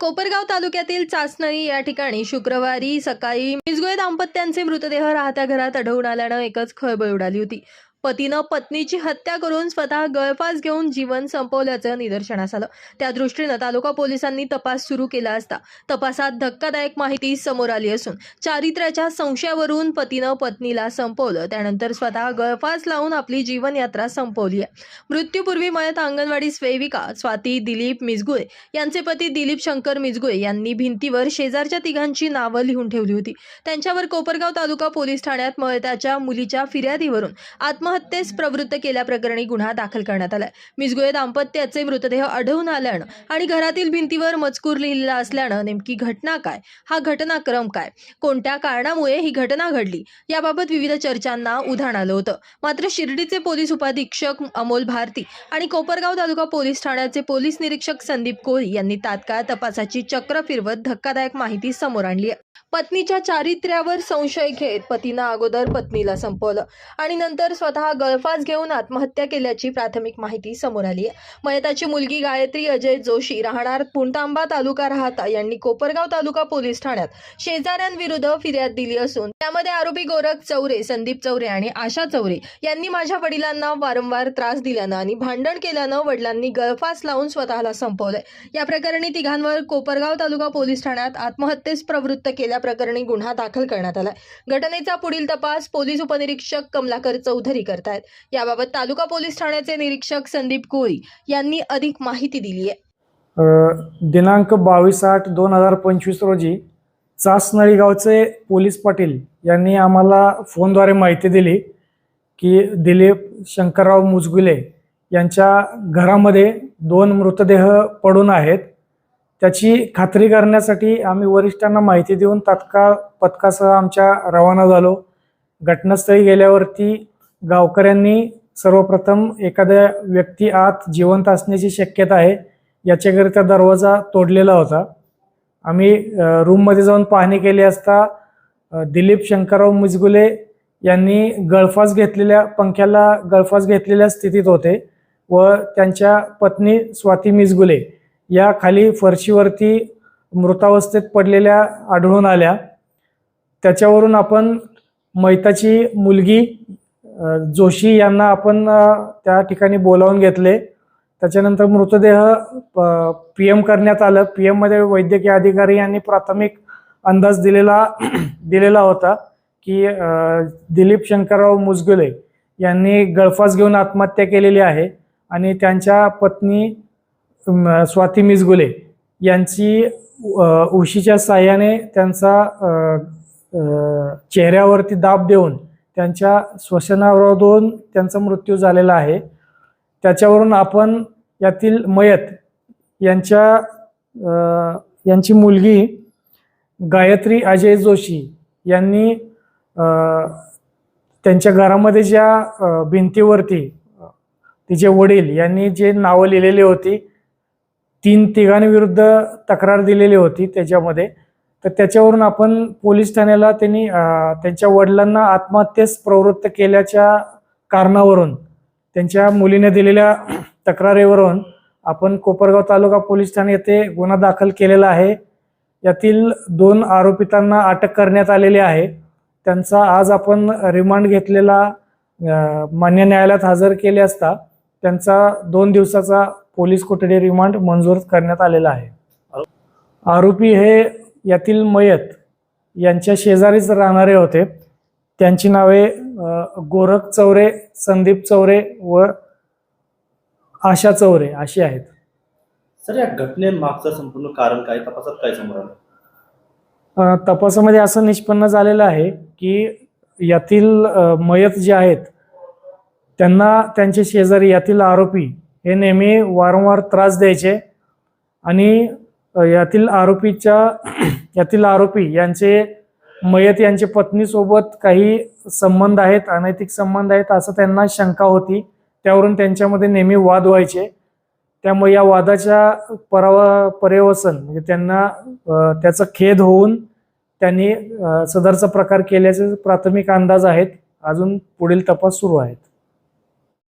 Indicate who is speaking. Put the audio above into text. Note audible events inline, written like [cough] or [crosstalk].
Speaker 1: कोपरगाव तालुक्यातील चाचनळी या ठिकाणी शुक्रवारी सकाळी मिसगोळे दाम्पत्यांचे मृतदेह राहत्या घरात आढळून आल्यानं एकच खळबळ उडाली होती. पतीनं पत्नीची हत्या करून स्वतः गळफास घेऊन जीवन संपवल्याचं निदर्शनास आलं. त्या दृष्टीनं तालुका पोलिसांनी तपास सुरू केला असता. तपासात धक्कादायक माहिती समोर आली असून चारित्र्याच्या संशयावरून पतीनं पत्नीला संपवलं. त्यानंतर स्वतः गळफास लावून आपली जीवनयात्रा संपवली आहे. मृत्यूपूर्वी मयत अंगणवाडी सेविका स्वाती दिलीप मिसगुळे यांचे पती दिलीप शंकर मिसगुळे यांनी भिंतीवर शेजारच्या तिघांची नावं लिहून ठेवली होती. त्यांच्यावर कोपरगाव तालुका पोलीस ठाण्यात मयताच्या मुलीच्या फिर्यादीवरून आत्महत्येस प्रवृत्त केल्याप्रकरणी गुन्हा दाखल करण्यात आलाय. मिसगुळे दाम्पत्याचे मृतदेह आढळून आल्यानं आणि घरातील भिंतीवर मजकूर लिहिलेला असल्यानं नेमकी घटना काय? हा घटनाक्रम काय? कोणत्या कारणामुळे ही घटना घडली? याबाबत विविध चर्चांना उधाण आलं होतं. मात्र शिर्डीचे पोलीस उपाधीक्षक अमोल भारती आणि कोपरगाव तालुका पोलीस ठाण्याचे पोलीस निरीक्षक संदीप कोळी यांनी तात्काळ तपासाची चक्र फिरवत धक्कादायक माहिती समोर आणली आहे. पत्नीच्या चारित्र्यावर संशय घेत पतीनं अगोदर पत्नीला संपवलं आणि नंतर स्वतः गळफास घेऊन आत्महत्या केल्याची प्राथमिक माहिती समोर आली आहे. मयताची मुलगी गायत्री अजय जोशी राहणार पुणतांबा तालुका राहता यांनी कोपरगाव तालुका पोलीस ठाण्यात शेजाऱ्यांविरुद्ध फिर्याद दिली असून त्यामध्ये आरोपी गोरख चौरे संदीप चौरे आणि आशा चौरे यांनी माझ्या वडिलांना वारंवार त्रास दिल्यानं आणि भांडण केल्यानं वडिलांनी गळफास लावून स्वतःला संपवलंय. या प्रकरणी तिघांवर कोपरगाव तालुका पोलीस ठाण्यात आत्महत्येस प्रवृत्त केल्या प्रकरणी गुन्हा दाखल करण्यात आला घटनेचा पुढील तपास पोलीस उपनिरीक्षक कमलाकर चौधरी करतायत. याबाबत तालुका पोलीस ठाण्याचे निरीक्षक संदीप कोळी यांनी अधिक माहिती दिली आहे.
Speaker 2: दिनांक बावीस आठ दोन हजार पंचवीस रोजी चासनळी गावचे पोलीस पाटील यांनी आम्हाला फोनद्वारे माहिती दिली की दिलीप शंकरराव मुजगुले यांच्या घरामध्ये दोन मृतदेह पडून आहेत. त्याची खात्री करण्यासाठी आम्ही वरिष्ठांना माहिती देऊन तात्काळ पथकासह आमच्या रवाना झालो. घटनास्थळी गेल्यावरती गावकऱ्यांनी सर्वप्रथम एखाद्या व्यक्ती आत जिवंत असण्याची शक्यता आहे याच्याकरिता दरवाजा तोडलेला होता. आम्ही रूममध्ये जाऊन पाहणी केली असता दिलीप शंकरराव मुजगुले यांनी गळफास घेतलेल्या पंख्याला गळफास घेतलेल्या स्थितीत होते व त्यांच्या पत्नी स्वाती मिजगुले या खाली फरशीवरती मृतावस्थेत पडलेल्या आढळून आल्या. त्याच्यावरून आपण मैताची मुलगी जोशी यांना आपण त्या ठिकाणी बोलावून घेतले. त्याच्यानंतर मृतदेह पी एम करण्यात आलं. पी एममध्ये वैद्यकीय अधिकारी यांनी प्राथमिक अंदाज दिलेला दिलेला होता की दिलीप शंकरराव मुजगुले यांनी गळफास घेऊन आत्महत्या केलेली आहे आणि त्यांच्या पत्नी स्वाती मिसगुले यांची उशीच्या साह्याने त्यांचा चेहऱ्यावरती दाब देऊन त्यांच्या श्वसनावरून त्यांचा मृत्यू झालेला आहे. त्याच्यावरून आपण यातील मयत यांच्या यांची मुलगी गायत्री अजय जोशी यांनी त्यांच्या घरामध्ये ज्या भिंतीवरती तिचे वडील यांनी जे नावं लिहिलेली होती तीन तिघांविरुद्ध तक्रार दिलेली होती त्याच्यामध्ये. तर त्याच्यावरून आपण पोलीस ठाण्याला त्यांनी त्यांच्या वडिलांना आत्महत्येस प्रवृत्त केल्याच्या कारणावरून त्यांच्या मुलीने दिलेल्या तक्रारीवरून आपण कोपरगाव तालुका पोलीस ठाणे येथे गुन्हा दाखल केलेला आहे. यातील दोन आरोपितांना अटक करण्यात आलेली आहे. त्यांचा आज आपण रिमांड घेतलेला मान्य न्यायालयात हजर केले असता त्यांचा दोन दिवसाचा पोलीस कोठडी रिमांड मंजूर करण्यात आलेला आहे. आरोपी हे यातील मयत यांच्या शेजारीच राहणारे होते. त्यांची नावे गोरख चौरे संदीप चौरे व आशा चौरे अशी आहेत.
Speaker 3: सर या घटनेमागचं संपूर्ण कारण काय? तपासात काय समोर आलं?
Speaker 2: तपासामध्ये असं निष्पन्न झालेलं आहे की यातील मयत जे आहेत त्यांना त्यांचे शेजारी यातील आरोपी हे नेहमी वारंवार त्रास द्यायचे. आणि यातील आरोपीच्या [clears throat] यातील आरोपी यांचे मयत यांचे पत्नीसोबत काही संबंध आहेत अनैतिक संबंध आहेत असं त्यांना शंका होती. त्यावरून त्यांच्यामध्ये नेहमी वाद व्हायचे. त्यामुळे या वादाच्या परावा पर्यवसन म्हणजे त्यांना त्याचं त्याचा खेद होऊन त्यांनी सदरचा प्रकार केल्याचे प्राथमिक अंदाज आहेत. अजून पुढील तपास सुरू आहेत.